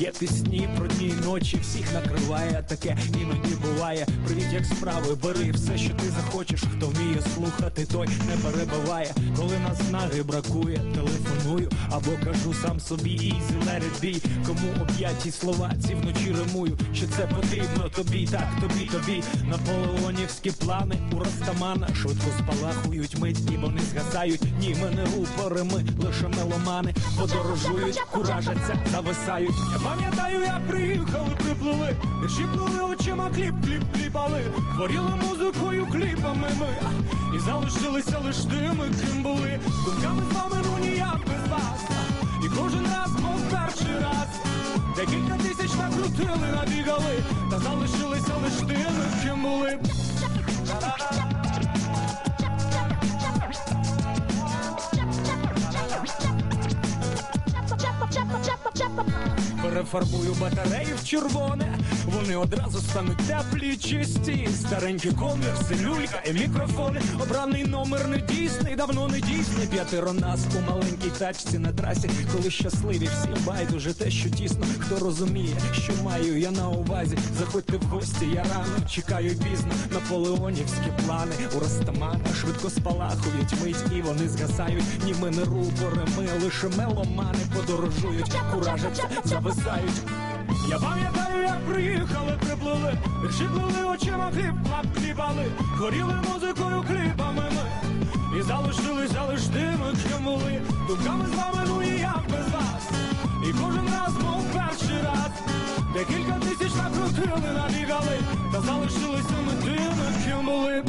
Є пісні про дні і ночі, всіх накриває таке іноді буває. Привіт, як справи, бери все, що ти захочеш. Хто вміє слухати, той не перебиває. Коли наснаги бракує, телефоную або кажу сам собі it be Кому об'яті слова ці вночі римую, що це потрібно тобі, так тобі, тобі. Наполеонівські плани у Растамана швидко спалахують мить, і вони згасають. Ні, ми не рупори, ми лише меломани. Подорожують, куражаться, зависають. Я пам'ятаю, як приїхали, приплили, вірші плили очима, кліп, кліп, кліпали. Творіли музикою, кліпами ми. І залишилися лиш тими, ким були. Думками з вами, ну ніяк без вас. І кожен раз, мов перший раз. Декілька тисяч накрутили, набігали, та залишилися лиш тими, ким були. Перефарбую батарею в червоне, вони одразу стануть теплі, чисті. Старенькі конверси, люлька і мікрофони. Обраний номер не дійсний, давно не дійсний. П'ятеро нас у маленькій тачці на трасі, коли щасливі всім байдуже те, що тісно. Хто розуміє, що маю я на увазі. Заходьте в гості, я рано чекаю пізно. Наполеонівські плани у Ростамана швидко спалахують мить, і вони згасають. Ні, ми не рупори, ми лише меломани подорожують, куражаться, зависають. Я пам'ятаю, як приїхали, приплили, вірші очима клап кліпали, горіли музикою кліпами ми. І залишилися лиш тими, ким були. Думками з вами, ну і як без вас. І кожен раз, мов перший раз. Декілька тисяч накрутили, набігали, та залишилися ми тими, ким були.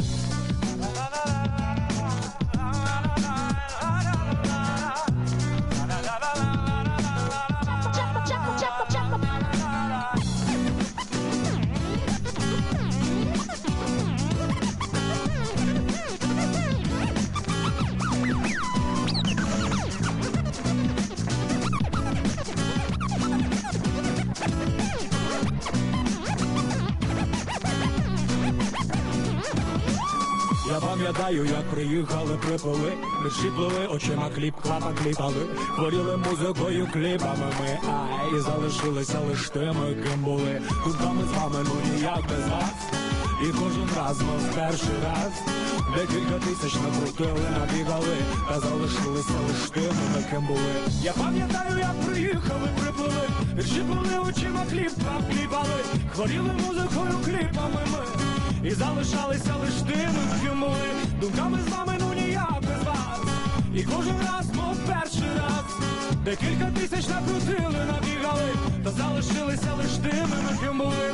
Я пам'ятаю, як приїхали, припили, вірші плили, очима кліп, клапа кліпали, хворіли музикою, кліпами ми, ай, і залишилися лиш тими, ким були. Думками з вами, ну ніяк без вас. І кожен раз, мов перший раз, декілька тисяч накрутили, набігали, та залишилися лиш тими, ким були. Я пам'ятаю, як приїхали, приплили, вірші плили, очима кліп, клап кліпали, хворіли музикою, кліпами ми. І залишалися лиш тими, ми. Думками з вами, ну ніяк без вас. І кожен раз, мов перший раз Декілька тисяч накрутили, набігали Та залишилися лиш тими, ми. були